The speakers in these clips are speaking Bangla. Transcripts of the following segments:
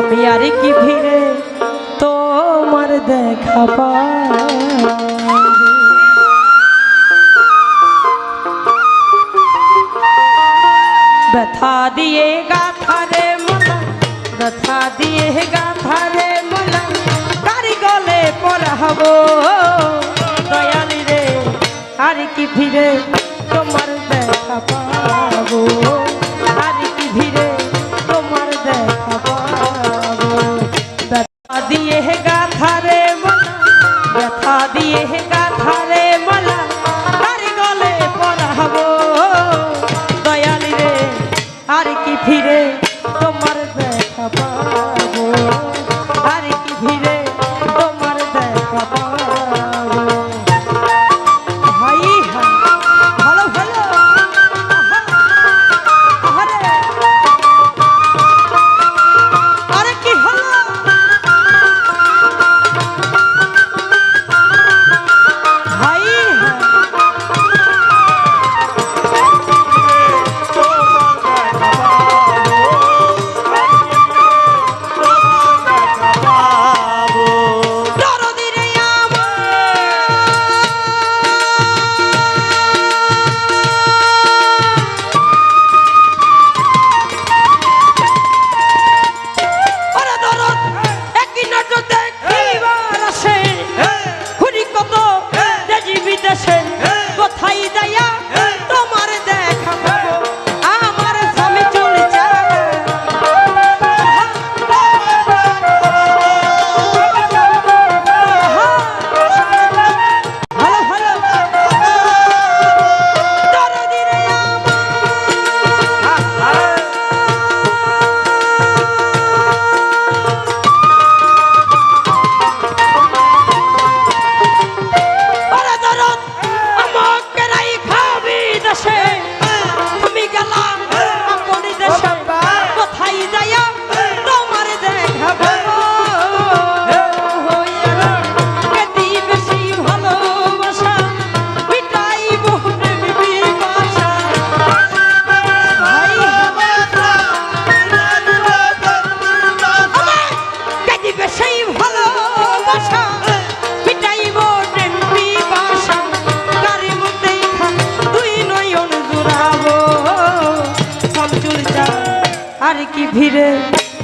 আমি আর কি ফিরে তোমার দেখা পা দিয়ে গাথারে মোলা, ব্যথা দিয়ে গাথারে মোলা, কারি গলে পড়াব দয়ালি রে, আর কি ফিরে তোমার দেখা পাবো? আর কি ফিরে তোমার দেখা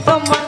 তোমার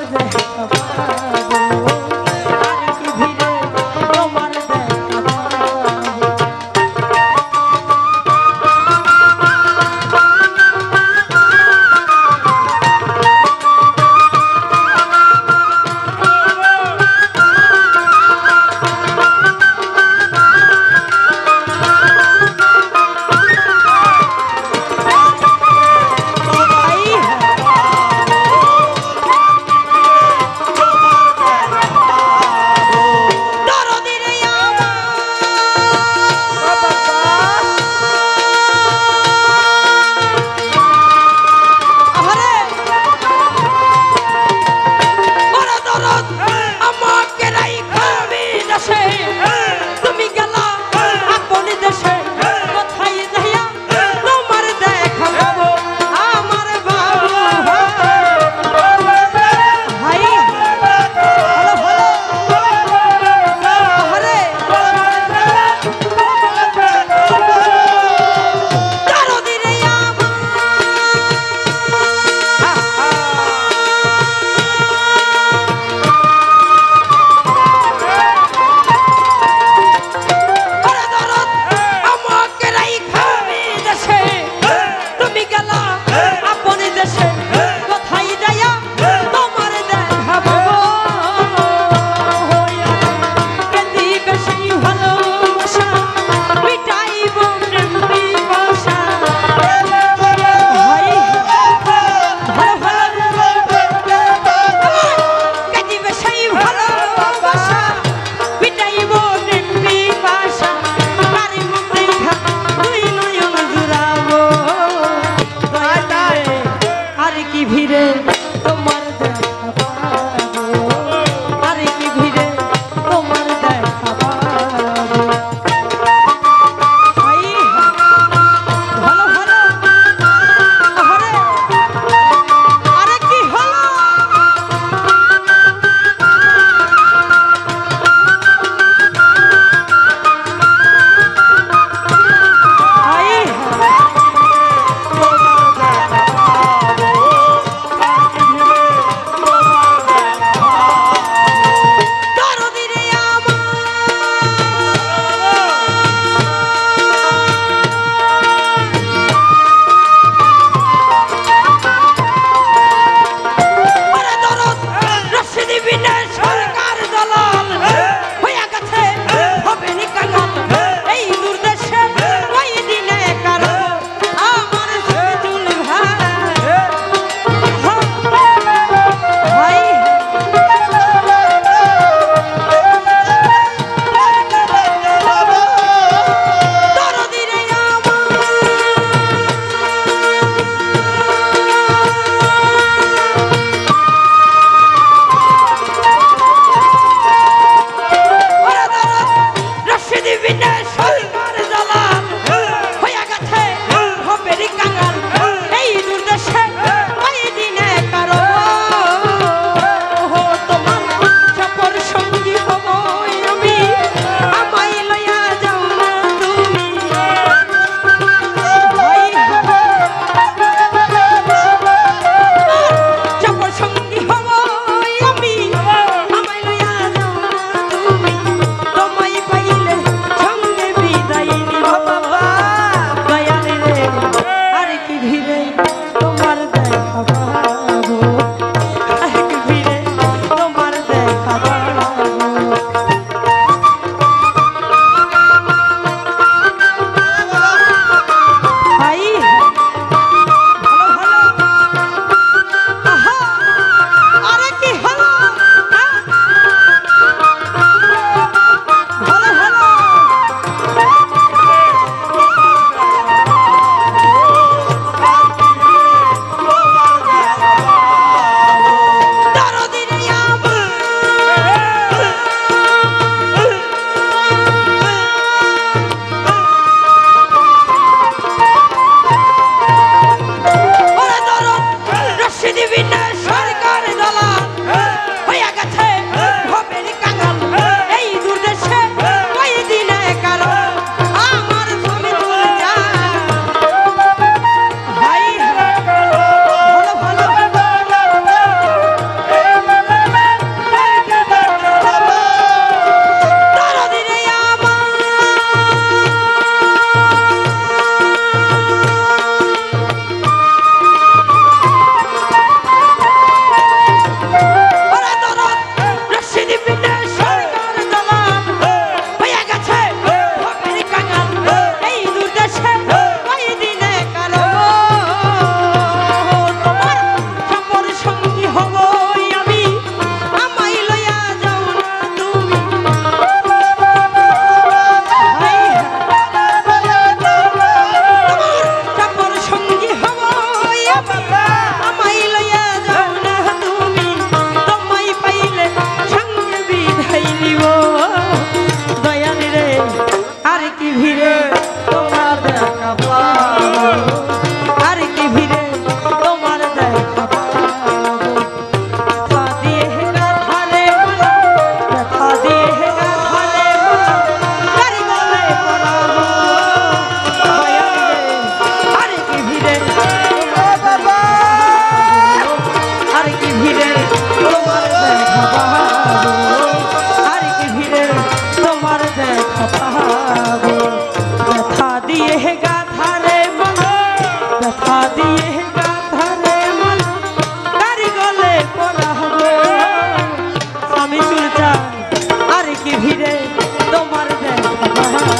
সরকার জ্বালা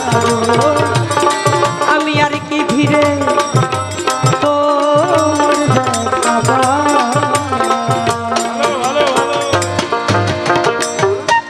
সারো